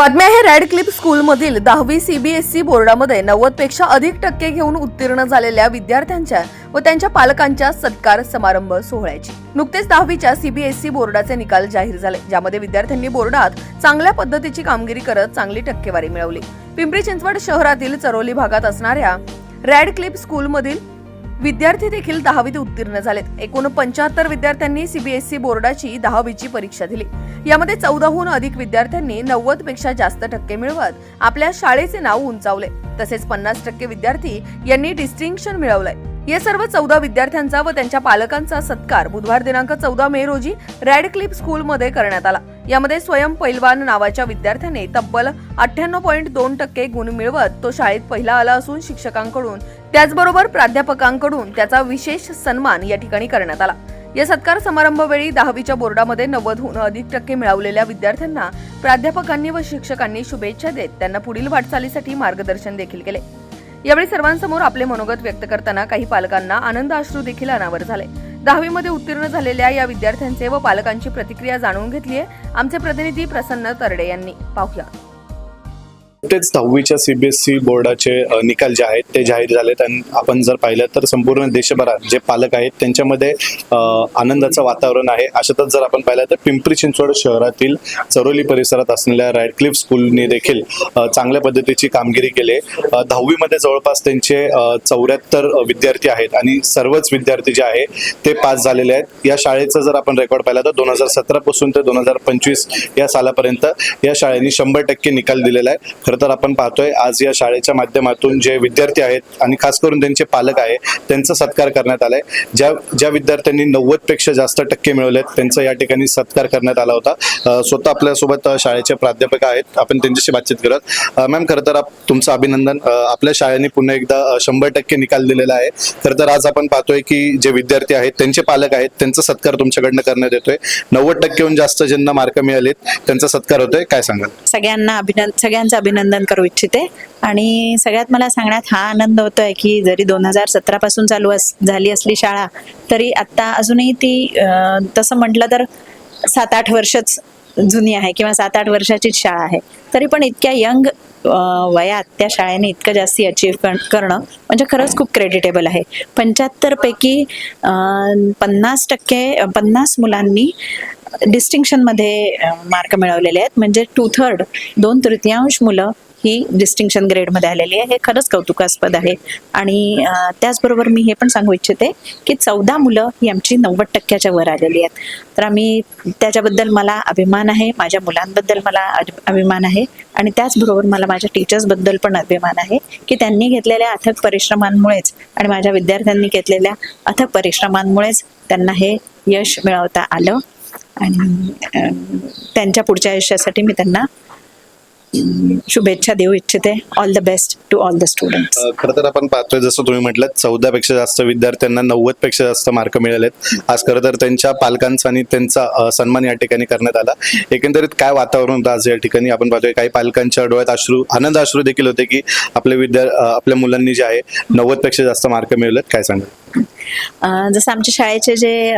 बातमी आहे red clip स्कूलमधील दहावी सीबीएसई बोर्डामध्ये नव्वदपेक्षा अधिक टक्के घेऊन उत्तीर्ण झालेल्या विद्यार्थ्यांच्या व त्यांच्या पालकांच्या सत्कार समारंभ सोहळ्याची. नुकतेच दहावीच्या सीबीएसई बोर्डाचे निकाल जाहीर झाले ज्यामध्ये विद्यार्थ्यांनी बोर्डात चांगल्या पद्धतीची कामगिरी करत चांगली टक्केवारी मिळवली. पिंपरी चिंचवड शहरातील चरोली भागात असणाऱ्या रेड क्लिप स्कूलमधील विद्यार्थी देखील दहावीत उत्तीर्ण झालेत. एकूण पंच्याहत्तर विद्यार्थ्यांनी सीबीएसई बोर्डाची दहावीची परीक्षा दिली. यामध्ये चौदाहून अधिक विद्यार्थ्यांनी नव्वदपेक्षा जास्त टक्के मिळवत आपल्या शाळेचे नाव उंचावले. तसेच पन्नास टक्के विद्यार्थी यांनी डिस्टिंक्शन मिळवलंय. या सर्व चौदा विद्यार्थ्यांचा व त्यांच्या पालकांचा सत्कार बुधवार दिनांक चौदा मे रोजी रॅड क्लिप स्कूलमध्ये करण्यात आला. यामध्ये स्वयं पैलवान नावाच्या विद्यार्थ्याने तब्बल अठ्ठ्याण्णव पॉईंट दोन टक्के गुण मिळवत तो शाळेत पहिला आला असून शिक्षकांकडून त्याचबरोबर प्राध्यापकांकडून त्याचा विशेष सन्मान या ठिकाणी करण्यात आला. या सत्कार समारंभवेळी दहावीच्या बोर्डामध्ये नव्वदहून अधिक टक्के मिळवलेल्या विद्यार्थ्यांना प्राध्यापकांनी व शिक्षकांनी शुभेच्छा देत त्यांना पुढील वाटचालीसाठी मार्गदर्शन देखील केले. यावेळी सर्वांसमोर आपले मनोगत व्यक्त करताना काही पालकांना आनंद अश्रू देखील अनावर झाले. दहावीमध्ये उत्तीर्ण झालेल्या या विद्यार्थ्यांचे व पालकांची प्रतिक्रिया जाणून घेतली आहे आमचे प्रतिनिधी प्रसन्न तरडे यांनी. पाहूया. नुकतेच दहावीच्या सीबीएसई बोर्डाचे निकाल जे आहेत ते जाहीर झालेत. आणि आपण जर पाहिलं तर संपूर्ण देशभरात जे पालक आहेत त्यांच्यामध्ये आनंदाचं वातावरण आहे. अशातच जर आपण पाहिलं तर पिंपरी चिंचवड शहरातील चरोली परिसरात असलेल्या रॅडक्लिफ स्कूलने देखील चांगल्या पद्धतीची कामगिरी केली आहे. दहावीमध्ये जवळपास त्यांचे चौऱ्याहत्तर विद्यार्थी आहेत. आणि सर्वच विद्यार्थी जे आहे ते पास झालेले आहेत. या शाळेचं जर आपण रेकॉर्ड पाहिला तर दोन हजार सतरा पासून ते दोन हजार पंचवीस या सालापर्यंत या शाळेने शंभर टक्के निकाल दिलेला आहे. खरं तर आपण पाहतोय आज या शाळेच्या माध्यमातून जे विद्यार्थी आहेत आणि खास करून त्यांचे पालक आहे त्यांचा सत्कार करण्यात आलाय. ज्या ज्या विद्यार्थ्यांनी नव्वदपेक्षा जास्त टक्के मिळवलेत त्यांचा या ठिकाणी सत्कार करण्यात आला होता. स्वतः आपल्यासोबत शाळेचे प्राध्यापक आहेत. आपण त्यांच्याशी बातचीत करत मॅम खरं तर तुमचं अभिनंदन. आपल्या शाळेने पुन्हा एकदा शंभर टक्के निकाल दिलेला आहे. खरं तर आज आपण पाहतोय की जे विद्यार्थी आहेत त्यांचे पालक आहेत त्यांचा सत्कार तुमच्याकडनं करण्यात येतोय. नव्वद टक्केहून जास्त ज्यांना मार्क मिळालेत त्यांचा सत्कार होतोय. काय सांगाल? सगळ्यांना अभिनंदन सगळ्यांचं अभिनंदन. करू इच्छिते. आणि सगळ्यात मला सांगण्यात हा आनंद होतोय की जरी दोन हजार सतरा पासून चालू अस झाली असली शाळा तरी आता अजूनही ती तसं म्हटलं तर सात आठ वर्षच जुनी आहे किंवा सात आठ वर्षाचीच शाळा आहे. तरी पण इतक्या यंग वयात त्या शाळेने इतकं जास्ती अचीव करणं म्हणजे खरंच खूप क्रेडिटेबल आहे. पंच्याहत्तर पैकी पन्नास टक्के पन्नास मुलांनी डिस्टिंक्शनमध्ये मार्क मिळवलेले आहेत. म्हणजे टू थर्ड दोन तृतीयांश मुलं ही डिस्टिंक्शन ग्रेडमध्ये आलेली आहे. हे खरंच कौतुकास्पद आहे. आणि त्याचबरोबर मी हे पण सांगू इच्छिते की चौदा मुलं ही आमची नव्वद टक्क्याच्या वर आलेली आहेत. तर आम्ही त्याच्याबद्दल मला अभिमान आहे. माझ्या मुलांबद्दल मला अभि- अभिमान आहे. आणि त्याचबरोबर मला माझ्या टीचर्सबद्दल पण अभिमान आहे की त्यांनी घेतलेल्या अथक परिश्रमांमुळेच आणि माझ्या विद्यार्थ्यांनी घेतलेल्या अथक परिश्रमांमुळेच त्यांना हे यश मिळवता आलं. आणि त्यांच्या पुढच्या आयुष्यासाठी मी त्यांना शुभेच्छा देऊ इच्छिते. All the best to all the student खरं तर आपण पाहतोय जसं तुम्ही म्हटलं चौदा पेक्षा जास्त विद्यार्थ्यांना नव्वदपेक्षा जास्त मार्क मिळालेत. आज खरं तर त्यांच्या पालकांचा आणि त्यांचा सन्मान या ठिकाणी करण्यात आला. एकंदरीत काय वातावरण होतं आज या ठिकाणी? आपण पाहतोय काही पालकांच्या डोळ्यात अश्रू आनंद अश्रू देखील होते की आपले विद्या आपल्या मुलांनी जे आहे नव्वदपेक्षा जास्त मार्क मिळवलेत काय सांगा जसं आमच्या शाळेचे जे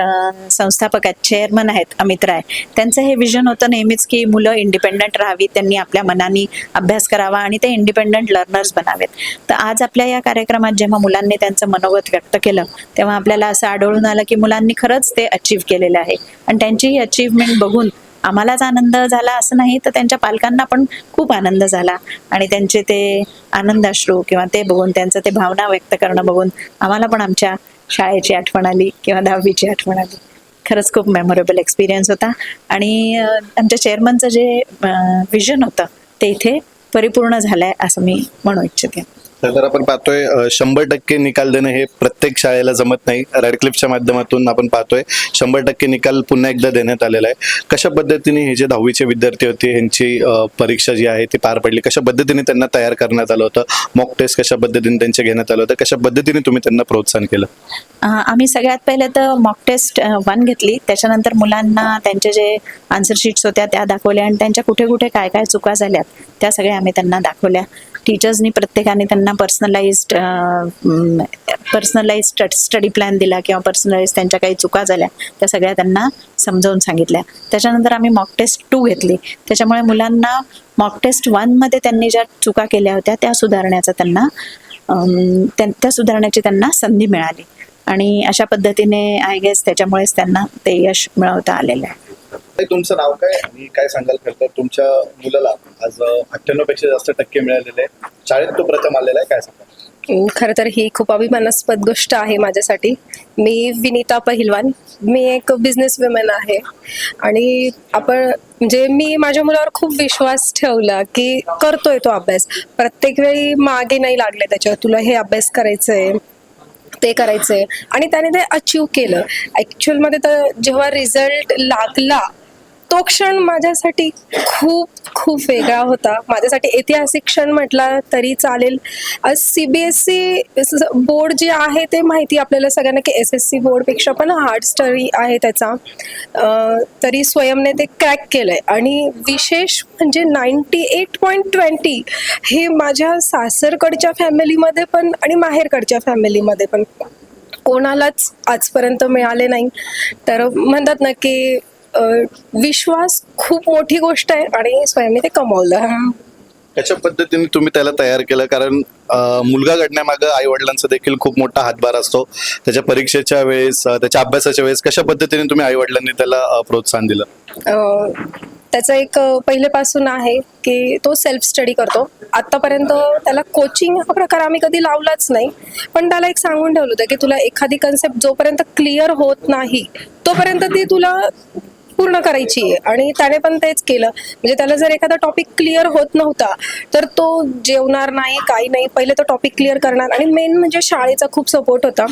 संस्थापक आहेत चेअरमन आहेत अमित राय त्यांचं हे विजन होतं नेहमीच की मुलं इंडिपेंडंट राहावी त्यांनी आपल्या मनाने अभ्यास करावा आणि ते इंडिपेंडंट लर्नर्स बनावेत. तर आज आपल्या या कार्यक्रमात जेव्हा मुलांनी त्यांचं मनोगत व्यक्त केलं तेव्हा आपल्याला असं आढळून आलं की मुलांनी खरंच ते अचीव्ह केलेलं आहे. आणि त्यांची ही अचीवमेंट बघून आम्हालाच आनंद झाला असं नाही तर त्यांच्या पालकांना पण खूप आनंद झाला. आणि त्यांचे ते आनंद अश्रू किंवा ते बघून त्यांचं ते भावना व्यक्त करणं बघून आम्हाला पण आमच्या शाळेची आठवण आली किंवा दहावीची आठवण आली. खरंच खूप मेमोरेबल एक्सपिरियन्स होता. आणि आमच्या चेअरमनचं जे विजन होतं ते इथे परिपूर्ण झालंय असं मी म्हणू इच्छिते. तर आपण पाहतोय शंभर टक्के निकाल देणं हे प्रत्येक शाळेला जमत नाही. रॅडक्लिपच्या माध्यमातून आपण पाहतोय शंभर टक्के निकाल पुन्हा एकदा देण्यात आलेला आहे. कशा पद्धतीने हे जे दहावीचे विद्यार्थी होते यांची परीक्षा जी आहे ती पार पडली? कशा पद्धतीने त्यांना तयार करण्यात आलं होतं? मॉक टेस्ट कशा पद्धतीने त्यांचे घेण्यात आलं होतं? कशा पद्धतीने तुम्ही त्यांना प्रोत्साहन केलं? आम्ही सगळ्यात पहिले तर मॉक टेस्ट वन घेतली. त्याच्यानंतर मुलांना त्यांचे जे आन्सर शीट्स होत्या त्या दाखवल्या. आणि त्यांच्या कुठे कुठे काय काय चुका झाल्यात त्या सगळ्या आम्ही त्यांना दाखवल्या. टीचर्सनी प्रत्येकाने त्यांना पर्सनलाइज्ड पर्सनलाइज स्टडी प्लॅन दिला किंवा पर्सनलाइज त्यांच्या काही चुका झाल्या त्या सगळ्या त्यांना समजावून सांगितल्या. त्याच्यानंतर आम्ही मॉक टेस्ट टू घेतली. त्याच्यामुळे मुलांना मॉक टेस्ट वनमध्ये त्यांनी ज्या चुका केल्या होत्या त्या सुधारण्याचा त्यांना त्या सुधारण्याची त्यांना संधी मिळाली. आणि अशा पद्धतीने आय गेस त्याच्यामुळेच त्यांना ते यश मिळवता आलेलं आहे. तुमचं नाव काय? आणि काय सांगाल खरं तर तुमच्या मुलाला आज अठ्ठ्याण्णवपेक्षा जास्त टक्के मिळालेले. शाळेत तो प्रथम आलेला आहे काय सांगाल? हम्म, खरं तर ही खूप अभिमानास्पद गोष्ट आहे माझ्यासाठी. मी विनीता पहिलवान. मी एक बिझनेस वुमन आहे. आणि आपण म्हणजे मी माझ्या मुलावर खूप विश्वास ठेवला की करतोय तो अभ्यास. प्रत्येक वेळी मागे नाही लागले त्याच्यावर. तुला हे अभ्यास करायचंय. ते करायचंय. आणि त्याने ते अचीव केलं. ॲक्च्युअलमध्ये तर जेव्हा रिझल्ट लागला तो क्षण माझ्यासाठी खूप खूप वेगळा होता. माझ्यासाठी ऐतिहासिक क्षण म्हटला तरी चालेल. C B S C board जे आहे ते माहिती आपल्याला सगळ्यांना की एस एस सी बोर्डपेक्षा पण हार्ड स्टडी आहे त्याचा. तरी स्वयंने ते क्रॅक केलंय. आणि विशेष म्हणजे नाईन्टी एट पॉईंट ट्वेंटी हे माझ्या सासरकडच्या फॅमिलीमध्ये पण आणि माहेरकडच्या फॅमिलीमध्ये पण कोणालाच आजपर्यंत मिळाले नाही. तर म्हणतात ना की विश्वास खूप मोठी गोष्ट आहे आणि स्वयंने ते कमवलं. कशा पद्धतीने तुम्ही त्याला तयार केलं कारण मुलगा घडण्यामागं आई वडिलांचा देखील खूप मोठा हातभार असतो. त्याच्या परीक्षेच्या वेळेस त्याच्या अभ्यासाच्या वेळेस कशा पद्धतीने तुम्ही आई वडिलांनी त्याला प्रोत्साहन दिलं? त्याचं एक पहिलेपासून आहे की तो सेल्फ स्टडी करतो. आत्तापर्यंत त्याला कोचिंग हा प्रकार आम्ही कधी लावलाच नाही. पण त्याला एक सांगून ठेवलं होतं की तुला एखादी कन्सेप्ट जोपर्यंत क्लिअर होत नाही तोपर्यंत ती तुला पूर्ण करायची आहे. आणि त्याने पण तेच केलं. म्हणजे त्याला जर एखादा टॉपिक क्लिअर होत नव्हता तर तो जेवणार नाही काही नाही. पहिले तो टॉपिक क्लिअर करणार. आणि मेन म्हणजे शाळेचा खूप सपोर्ट होता.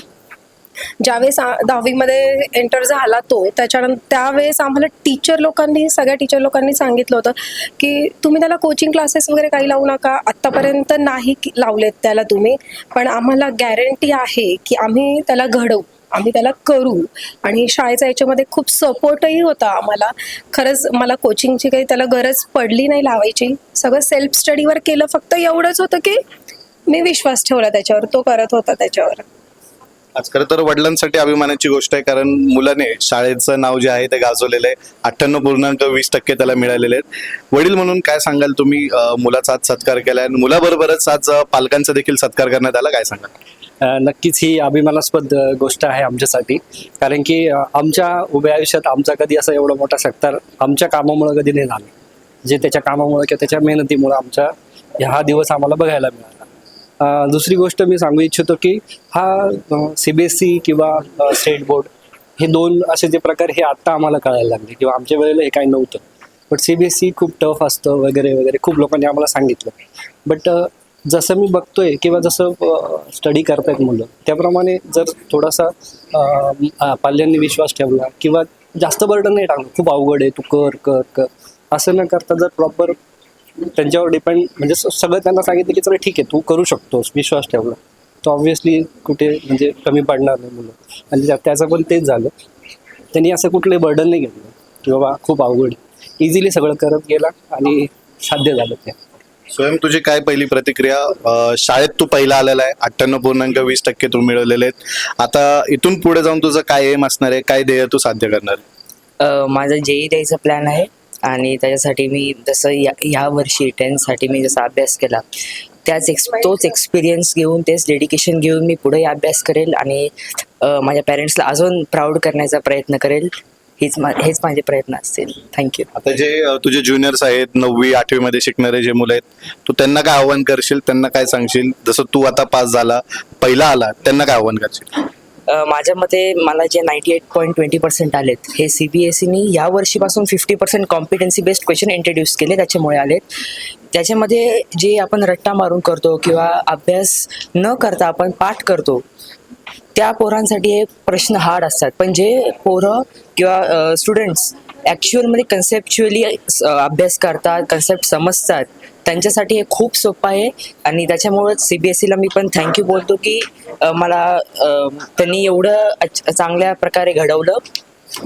ज्यावेळेस दहावीमध्ये एंटर झाला तो त्याच्यानंतर त्यावेळेस आम्हाला टीचर लोकांनी सगळ्या टीचर लोकांनी सांगितलं होतं की तुम्ही त्याला कोचिंग क्लासेस वगैरे काही लावू नका. आत्तापर्यंत नाही लावलेत त्याला तुम्ही. पण आम्हाला गॅरंटी आहे की आम्ही त्याला घडवू. आम्ही त्याला करू. आणि शाळेचा याच्यामध्ये खूप सपोर्टही होता आम्हाला. खरंच मला कोचिंगची काही त्याला गरज पडली नाही लावायची. सगळं सेल्फ स्टडीवर केलं. फक्त एवढंच होतं की मी विश्वास ठेवला त्याच्यावर. तो करत होता त्याच्यावर. आज खरं तर वडिलांसाठी अभिमानाची गोष्ट आहे. कारण मुलाने शाळेचं नाव जे आहे ते गाजवलेलं आहे. अठ्ठ्याण्णव पूर्णांक वीस टक्के त्याला मिळालेले आहेत. वडील म्हणून काय सांगाल तुम्ही? मुलाचा आज सत्कार केलाय. आणि मुलाबरोबरच आज पालकांचा देखील सत्कार करण्यात आला. काय सांगाल? नक्कीच ही अभिमानास्पद गोष्ट आहे आमच्यासाठी. कारण की आमच्या उभ्या आयुष्यात आमचा कधी असा एवढा मोठा सत्कार आमच्या कामामुळे कधी नाही झाला. जे त्याच्या कामामुळे किंवा त्याच्या मेहनतीमुळे आमच्या ह्या हा दिवस आम्हाला बघायला मिळाला. दुसरी गोष्ट मी सांगू इच्छितो की हा सी बी एस सी किंवा स्टेट बोर्ड हे दोन असे जे प्रकार हे आत्ता आम्हाला कळायला लागले किंवा आमच्या वेळेला हे काही नव्हतं. But C B S C खूप टफ असतं वगैरे वगैरे खूप लोकांनी आम्हाला सांगितलं. बट जसं मी बघतोय किंवा जसं स्टडी करतायत मुलं त्याप्रमाणे जर थोडासा पाल्यांनी विश्वास ठेवला किंवा जास्त बर्डन नाही टाकलं खूप अवघड आहे तू कर कर कर असं न करता जर प्रॉपर त्यांच्यावर डिपेंड म्हणजे सगळं त्यांना सांगितलं की चला ठीक आहे तू करू शकतोस विश्वास ठेवला. तर ऑब्व्हियसली कुठे म्हणजे कमी पडणार नाही मुलं. आणि त्या- त्याचं पण तेच झालं. त्यांनी असं कुठलंही बर्डन नाही घेतलं. की बाबा खूप अवघड. इझिली सगळं करत गेला आणि साध्य झालं ते. स्वयं तुझी काय पहिली प्रतिक्रिया? शाळेत तू पहिला आलेला आहे. अठ्ठ्याण्णव पूर्णांक वीस टक्के तू मिळवलेले आहेत. आता इथून पुढे जाऊन तुझं काय एम असणार आहे? काय ध्येय तू साध्य करणार? अ, माझं जेई द्यायचा प्लॅन आहे. आणि त्याच्यासाठी मी जसं या ह्या वर्षी टेन्थसाठी मी जसा अभ्यास केला त्याच एक्स तोच एक्सपिरियन्स घेऊन तेच डेडिकेशन घेऊन मी पुढे अभ्यास करेल आणि अ, माझ्या पॅरेंट्सला अजून प्राऊड करण्याचा प्रयत्न करेल. हेच मा हेच माझे प्रयत्न असतील. थँक्यू आता जे अं, तुझे ज्युनियर्स आहेत नववी आठवी मध्ये शिकणारे जे मुलं आहेत तू त्यांना काय आव्हान करशील? त्यांना काय सांगशील? जसं तू आता पास झाला पहिला आला त्यांना काय आव्हान करशील? अ, माझ्या मते मला जे ninety eight point twenty percent आलेत हे सी बी एस सीनी या वर्षीपासून fifty percent competency based question introduce केले त्याच्यामुळे आलेत. त्याच्यामध्ये जे आपण रट्टा मारून करतो किंवा अभ्यास न करता आपण पाठ करतो त्या पोरांसाठी हे प्रश्न हार्ड असतात. पण जे पोरं किंवा स्टुडंट्स ॲक्च्युअलमध्ये कन्सेप्च्युअली अभ्यास करतात कन्सेप्ट समजतात त्यांच्यासाठी हे खूप सोपं आहे. आणि त्याच्यामुळेच सी बी एस सीला मी पण थँक्यू बोलतो की मला त्यांनी एवढं चांगल्या प्रकारे घडवलं.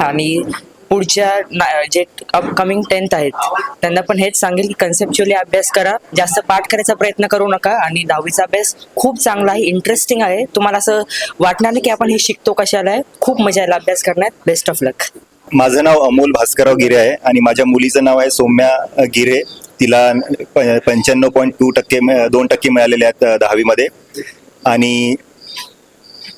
आणि पुढच्या ना- जे अपकमिंग टेन्थ आहेत त्यांना पण हेच सांगेल की कन्सेप्च्युअली अभ्यास करा. जास्त पाठ करायचा प्रयत्न करू नका आणि दहावीचा अभ्यास खूप चांगला आहे इंटरेस्टिंग आहे. तुम्हाला असं वाटणार नाही की आपण हे शिकतो कशाला आहे. खूप मजा यायला अभ्यास करण्यात. बेस्ट ऑफ लक माझं नाव अमोल भास्करराव गिरे आहे आणि माझ्या मुलीचं नाव आहे सौम्या गिरे. तिला पंच्याण्णव पॉईंट टू टक्के दोन टक्के मिळालेले आहेत दहावीमध्ये. आणि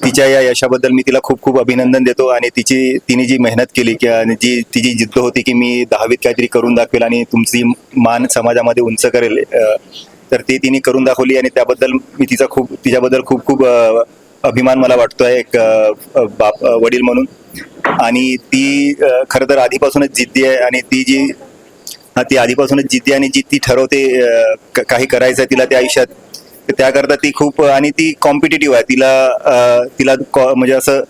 तिच्या या यशाबद्दल मी तिला खूप खूप अभिनंदन देतो आणि तिची तिने जी मेहनत केली की आणि जी तिची जिद्द होती की मी दहावीत काहीतरी करून दाखवेल आणि तुमची मान समाजामध्ये उंच करेल तर ती तिने करून दाखवली आणि त्याबद्दल मी तिचा खूप तिच्याबद्दल खूप खूप अभिमान मला वाटतोय एक बाप वडील म्हणून. आणि ती खरं तर आधीपासूनच जिद्दी आहे आणि ती जी ती आधीपासूनच जिद्दी आणि जी ती ठरवते क- काही करायचं आहे तिला त्या आयुष्यात त्याकरता ती खूप आणि ती कॉम्पिटेटिव्ह आहे. तिला तिला कॉ- म्हणजे असं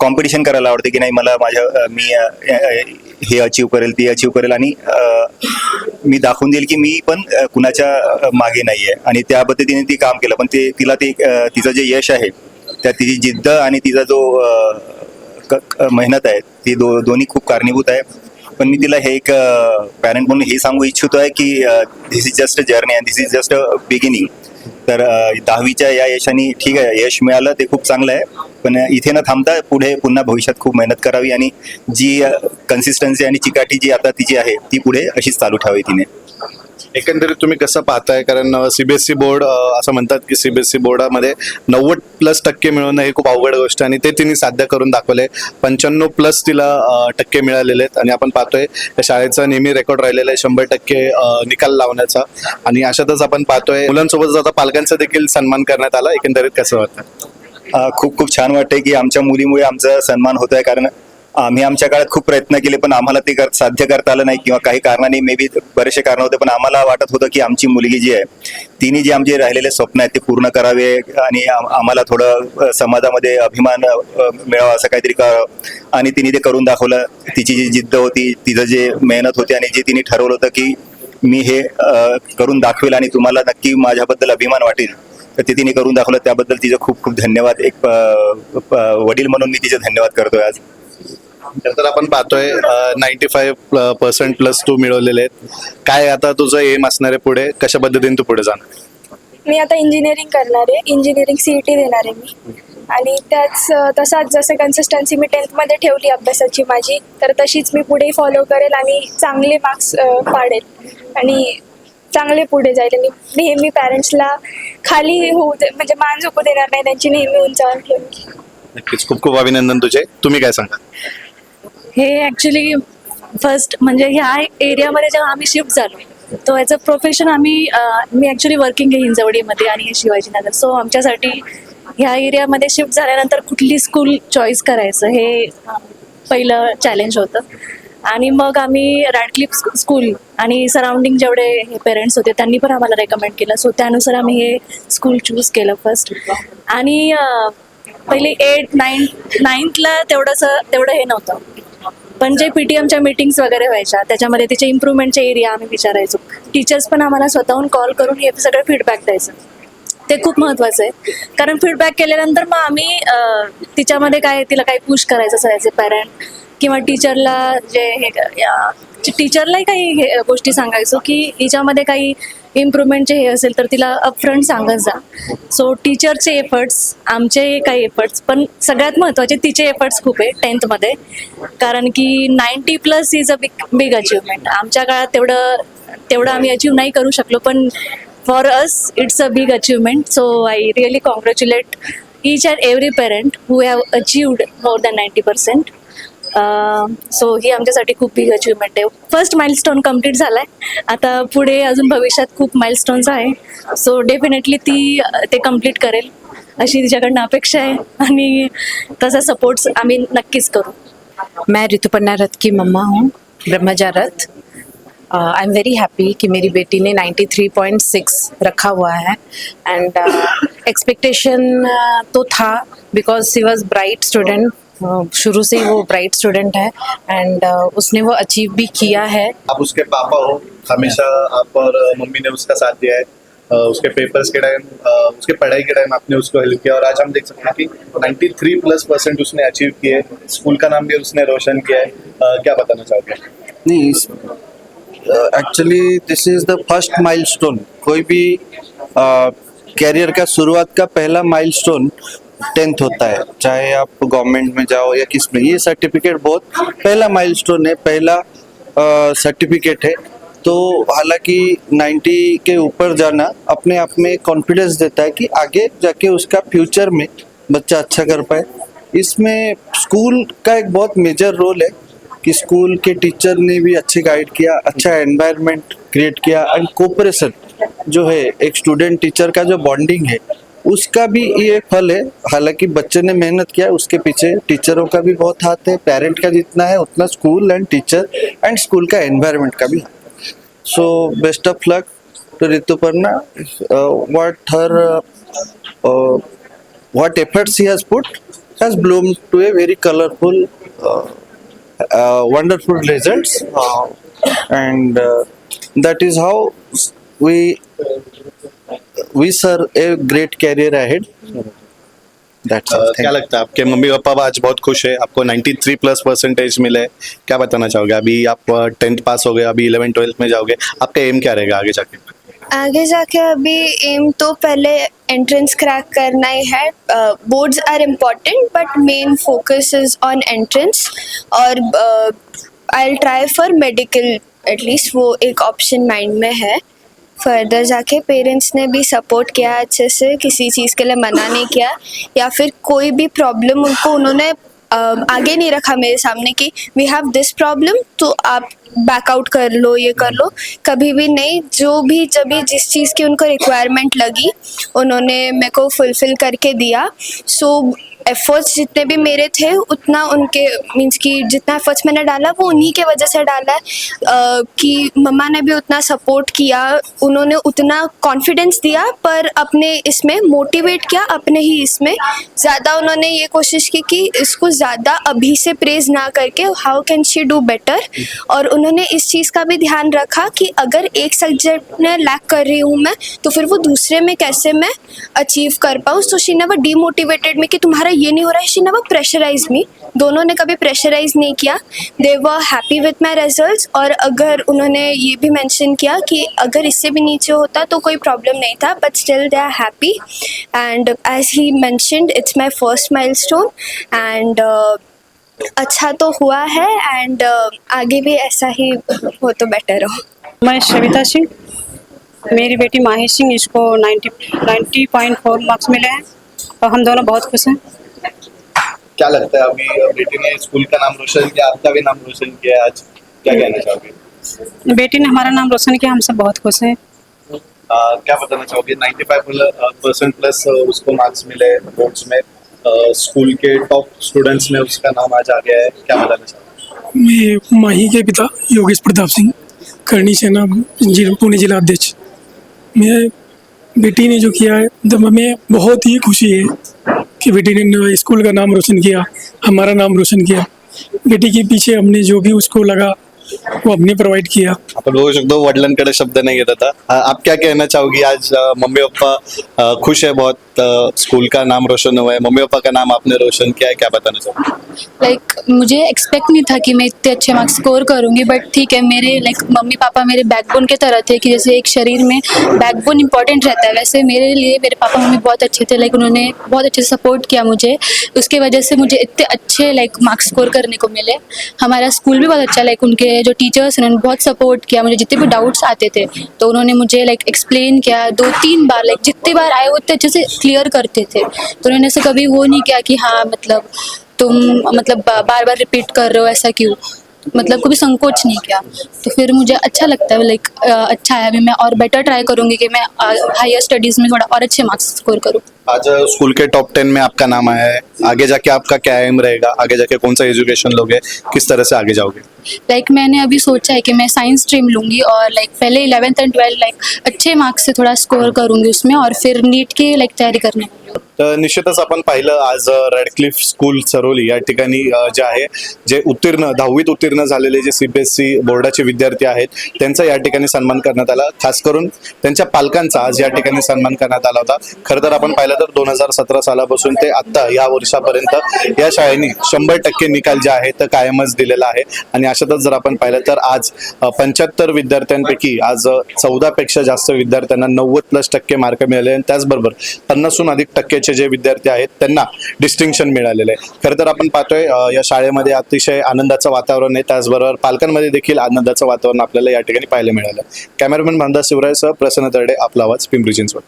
कॉम्पिटिशन करायला आवडते की नाही मला माझ्या मी हे अचीव करेल ती अचीव करेल आणि मी दाखवून देईल की मी पण कुणाच्या मागे नाही आहे आणि त्या पद्धतीने ती काम केलं. पण ते तिला ते तिचं जे यश आहे त्या तिची जिद्द आणि तिचा जो क- मेहनत आहे ती दो दोन्ही खूप कारणीभूत आहे. पण मी तिला हे एक पॅरेंट म्हणून हे सांगू इच्छितो आहे की this is just a journey and this is just a beginning तर दहावीच्या या यशाने ठीक आहे यश मिळालं ते खूप चांगलं आहे. पण इथे न थांबता पुढे पुन्हा भविष्यात खूप मेहनत करावी आणि जी कन्सिस्टन्सी आणि चिकाटी जी आता तिची आहे ती पुढे अशीच चालू ठेवावी तिने. एकंदरीत तुम्ही कसं पाहताय? कारण सीबीएसई बोर्ड असं म्हणतात की सीबीएसई बोर्डामध्ये नव्वद प्लस टक्के मिळवणं हे खूप अवघड गोष्ट आहे आणि ते तिने साध्य करून दाखवले पंच्याण्णव प्लस तिला टक्के मिळालेले आहेत आणि आपण पाहतोय त्या शाळेचा नेहमी रेकॉर्ड राहिलेला आहे शंभर टक्के निकाल लावण्याचा. आणि अशातच आपण पाहतोय मुलांसोबतच आता पालकांचा देखील सन्मान करण्यात आला. एकंदरीत कसं वाटतं? खूप खूप छान वाटतंय की आमच्या मुलीमुळे आमचा सन्मान होत आहे कारण आम्ही आमच्या काळात खूप प्रयत्न केले पण आम्हाला ते कर- साध्य करता आलं नाही किंवा काही कारणाने मे बी बरेचसे कारण होते पण आम्हाला वाटत होतं की आमची मुलगी जी आहे तिने जे आमचे राहिलेले स्वप्न आहेत ते पूर्ण करावे आणि आम्हाला थोडं समाजामध्ये अभिमान मिळावा असं काहीतरी करावं आणि तिने ते करून दाखवलं. तिची जी जिद्द होती तिचं जे मेहनत होती आणि जे तिने ठरवलं होतं की मी हे करून दाखवेल आणि तुम्हाला नक्की माझ्याबद्दल अभिमान वाटेल तर ते तिने करून दाखवलं. त्याबद्दल तिचं खूप खूप धन्यवाद. एक प- वडील म्हणून मी तिचे धन्यवाद करतोय आज. तर आपण पाहतोय नाईन्टी फाईव्ह पर्सेंट प्लस तू मिळवलेले आहेत. काय आता तुझं एम असणार आहे पुढे? कशा पद्धतीने तू पुढे जाणार? मी आता इंजिनिअरिंग करणार आहे. इंजिनिअरिंग सी ई टी देणार आहे मी. आणि त्याच तसाच जसं कन्सिस्टन्सी मी टेन्थमध्ये ठेवली अभ्यासाची माझी तर तशीच मी पुढे फॉलो करेल आणि चांगले मार्क्स पाडेल. आणि चांगले पुढे जाईल. आणि नेहमी पॅरेंट्सला खाली होऊ दे म्हणजे मान झोपू देणार नाही. त्यांची नेहमी उंचावर ठेवेल नक्कीच. खूप खूप अभिनंदन तुझे. तुम्ही काय सांगा हे ऍक्च्युली फर्स्ट म्हणजे ह्या एरियामध्ये जेव्हा आम्ही शिफ्ट झालो तो ॲज अ प्रोफेशन आम्ही मी ॲक्च्युली वर्किंग आहे हिंजवडीमध्ये आणि हे शिवाजीनगर. सो आमच्यासाठी ह्या एरियामध्ये शिफ्ट झाल्यानंतर कुठली स्कूल चॉईस करायचं हे पहिलं चॅलेंज होतं. आणि मग आम्ही रॅडक्लिप स्कूल आणि सराउंडिंग जेवढे हे पेरेंट्स होते त्यांनी पण आम्हाला रेकमेंड केलं. सो त्यानुसार आम्ही हे स्कूल चूज केलं फर्स्ट आणि पहिले एट नाईन नाईन्थला तेवढंसं तेवढं हे नव्हतं. पण जे पी टी एमच्या मीटिंग्स वगैरे व्हायच्या त्याच्यामध्ये तिचे इम्प्रूव्हमेंटचे एरिया आम्ही विचारायचो. टीचर्स पण आम्हाला स्वतःहून कॉल करून हे सगळं फीडबॅक द्यायचं. ते खूप महत्त्वाचं आहे. कारण फीडबॅक केल्यानंतर मग आम्ही तिच्यामध्ये काय तिला काही पुश करायचं असायचे पॅरेंट किंवा टीचरला जे हे टीचरलाही काही हे गोष्टी सांगायचो की हिच्यामध्ये काही इम्प्रूव्हमेंटचे हे असेल तर तिला अपफ्रंट सांगत जा. सो टीचरचे एफर्ट्स आमचे काही एफर्ट्स पण सगळ्यात महत्त्वाचे तिचे एफर्ट्स खूप आहे टेन्थमध्ये कारण की ninety plus is a big big achievement आमच्या काळात तेवढं तेवढं आम्ही अचीव नाही करू शकलो पण for us it's a big achievement so I really congratulate each and every parent who have achieved more than 90 percent so ही आमच्यासाठी खूप बिग अचिव्हमेंट आहे. फर्स्ट माइलस्टोन कंप्लीट झालाय. आता पुढे अजून भविष्यात खूप माइलस्टोन्स आहे. सो डेफिनेटली ती ते कंप्लीट करेल. अशी तिच्याकडनं अपेक्षा आहे. आणि तसा सपोर्ट्स आम्ही नक्कीच करू. मैं ऋतुपर्णा रथ की मम्मा हूँ Brahmaja Rath. I am very happy कि मेरी बेटी ने 93.6 रखा हुआ है. एंड एक्सपेक्टेशन uh, uh, तो था because she was bright student शुरू से ही वो ब्राइट स्टूडेंट है एंड उसने वो अचीव भी किया है। आप उसके पापा हो हमेशा आप और मम्मी ने उसका साथ दिया है। उसके पेपर्स के टाइम उसके पढ़ाई के टाइम आपने उसको हेल्प किया और आज हम देख सकते हैं कि 93 प्लस परसेंट उसने अचीव किए स्कूल का नाम भी उसने रोशन किया है। क्या बताना चाहोगे? नहीं actually this is the first milestone कोई भी कैरियर का शुरुआत का पहला माइलस्टोन टेंथ होता है, चाहे आप गवर्नमेंट में जाओ या किसमें, ये सर्टिफिकेट बहुत पहला माइलस्टोन है, पहला सर्टिफिकेट है। तो हालाँकि 90 के ऊपर जाना अपने आप में कॉन्फिडेंस देता है कि आगे जाके उसका फ्यूचर में बच्चा अच्छा कर पाए। इसमें स्कूल का एक बहुत मेजर रोल है कि स्कूल के टीचर ने भी अच्छे गाइड किया अच्छा एनवायरनमेंट क्रिएट किया। एंड कोऑपरेशन जो है, एक स्टूडेंट टीचर का जो बॉन्डिंग है उसका भी ये फल है। हालाँकि बच्चे ने मेहनत किया उसके पीछे टीचरों का भी बहुत हाथ है। पेरेंट का जितना है उतना school and teacher and school का एनवायरनमेंट का भी। So best of luck to Rituparna what her what efforts he has put has bloomed to a very colorful, uh, uh, wonderful results, uh, and uh, we serve a great career ahead. That's all. क्या Thank लगता है आपके mummy papa आज बहुत खुश है? आपको 93 plus percentage मिले क्या बताना चाहोगे? अभी आप टेंथ पास हो गए अभी इलेवन ट्वेल्थ में जाओगे। आपका एम क्या रहेगा आगे जाके? आगे जाके अभी एम तो पहले एंट्रेंस क्रैक करना ही है। Boards are important but main focus is on entrance और I try for medical at least वो एक ऑप्शन माइंड में है। फर्दर जाके पेरेंट्स ने भी सपोर्ट किया अच्छे से, किसी चीज़ के लिए मना नहीं किया, या फिर कोई भी प्रॉब्लम उनको उन्होंने आगे नहीं रखा मेरे सामने कि वी हैव दिस प्रॉब्लम तो आप बैकआउट कर लो, ये कर लो। कभी भी नहीं, जो भी, जब भी जिस चीज़ की उनको रिक्वायरमेंट लगी, उन्होंने मेरे को फुलफिल करके दिया। सो एफर्ट्स जितने भी मेरे थे, उतना उनके मीन्स कि जितना एफर्ट्स मैंने डाला, वो उन्हीं के वजह से डाला। है कि मम्मा ने भी उतना सपोर्ट किया, उन्होंने उतना कॉन्फिडेंस दिया, पर अपने इसमें मोटिवेट किया, अपने ही इसमें। ज़्यादा उन्होंने ये कोशिश की कि इसको ज़्यादा अभी से प्रेज ना करके how can she do better और उन्होंने इस चीज़ का भी ध्यान रखा कि अगर एक सब्जेक्ट में लैक कर रही हूँ मैं तो फिर वो दूसरे में कैसे मैं अचीव कर पाऊँ? सो शी नेवर डीमोटिवेटेड में कि तुम्हारा ये नहीं हो रहा है शी नेवर प्रेशराइज मी दोनों ने कभी प्रेशराइज नहीं KIA. They were happy with my result और अगर उन्होंने ये भी मेंशन किया कि अगर इससे भी नीचे होता तो कोई प्रॉब्लम नहीं था but still they are happy and as he mentioned it's my first milestone and अच्छा तो हुआ है एंड uh, आगे भी ऐसा ही हो तो बेटर हो मैं सविता सिंह मेरी बेटी माही सिंह इसको 90 90.4 मार्क्स मिले हैं। और हम दोनों बहुत खुश हैं। क्या लगता है अभी बेटी ने स्कूल का नाम रोशन किया आपका भी नाम रोशन किया आज? क्या कहना चाहोगे? बेटी ने हमारा नाम रोशन किया हम सब बहुत खुश हैं। क्या बताना चाहोगे? 95 परसेंट प्लस उसको मार्क्स मिले बोर्ड्स में। स्कूल के टॉप स्टूडेंट्स में उसका नाम आज आ गया है। क्या बताना चाहोगे? मैं माही के पिता योगेश प्रताप सिंह करनी सेना जिला पुणे जिला अध्यक्ष। मैं बेटी ने जो किया है तो हमें बहुत ही खुशी है। कि बेटी ने स्कूल का नाम रोशन किया हमारा नाम रोशन किया। बेटी के पीछे हमने जो भी उसको लगा वो हमने प्रोवाइड किया। आपण बघू शकतो वडिलांकडे शब्द नाही आता अ, आप क्या कहना चाहोगी? आज मम्मी पापा खुश है बहुत स्कूल का नाम रोशन हुआ है। मम्मी पापा का नाम आपने रोशन किया है क्या बताना चाहोगे? लाइक like, मुझे एक्सपेक्ट नहीं था कि मैं इतने अच्छे मार्क्स स्कोर करूँगी बट ठीक है मेरे लाइक like, मम्मी पापा मेरे बैकबोन के तरह थे कि जैसे एक शरीर में बैकबोन इंपॉर्टेंट रहता है वैसे मेरे लिए मेरे पापा मम्मी बहुत अच्छे थे। लाइक उन्होंने बहुत अच्छे से सपोर्ट किया मुझे। उसके वजह से मुझे इतने अच्छे लाइक मार्क्स स्कोर करने को मिले। हमारा स्कूल भी बहुत अच्छा लाइक उनके जो टीचर्स उन्होंने बहुत सपोर्ट किया। मुझे जितने भी डाउट्स आते थे तो उन्होंने मुझे लाइक एक्सप्लेन किया। दो तीन बार लाइक जितनी बार आए उतने अच्छे से क्लियर करते थे। तो उन्होंने ऐसे कभी वो नहीं किया कि हाँ मतलब तुम मतलब बार बार रिपीट कर रहे हो, ऐसा क्यों? मतलब कभी संकोच नहीं किया। तो फिर मुझे अच्छा लगता है लाइक अच्छा है। अभी मैं और बेटर ट्राई करूँगी कि मैं हायर स्टडीज़ में थोड़ा और अच्छे मार्क्स स्कोर करूँ। आज स्कूल के टॉप टेन में आपका नाम आया है। आगे जाके आपका क्या एम रहेगा? आगे जाके कौन सा एजुकेशन लोगे? किस तरह से आगे जाओगे? लाइक मैंने अभी सोचा है कि मैं साइंस स्ट्रीम लूँगी और लाइक पहले इलेवेंथ एंड ट्वेल्थ लाइक अच्छे मार्क्स से थोड़ा स्कोर करूँगी उसमें और फिर नीट की लाइक तैयारी करने। तर निश्चितच आपण पाहिलं आज रेडक्लिफ स्कूल सरोली या ठिकाणी जे आहे जे उत्तीर्ण दहावीत उत्तीर्ण झालेले जे सीबीएसई बोर्डाचे विद्यार्थी आहेत त्यांचा या ठिकाणी सन्मान करण्यात आला. खास करून त्यांच्या पालकांचा आज या ठिकाणी सन्मान करण्यात आला होता. खरं तर आपण पाहिलं तर दोन हजार सतरा सालापासून ते आत्ता या वर्षापर्यंत या शाळेने शंभर टक्के निकाल जे आहे तर कायमच दिलेला आहे. आणि अशातच जर आपण पाहिलं तर आज पंच्याहत्तर विद्यार्थ्यांपैकी आज चौदा पेक्षा जास्त विद्यार्थ्यांना नव्वद प्लस टक्के मार्क मिळाले आणि त्याचबरोबर पन्नासहून अधिक टक्क्याचे जे विद्यार्थी आहेत त्यांना डिस्टिंक्शन मिळालेलं आहे. खरं तर आपण पाहतोय या शाळेमध्ये अतिशय आनंदाचं वातावरण आहे. त्याचबरोबर पालकांमध्ये देखील आनंदाचं वातावरण आपल्याला या ठिकाणी पाहायला मिळालं. कॅमेरामॅन भांदा शिवरायसह प्रसन्न तरडे आपला आवाज पिंपरी चिंचवड.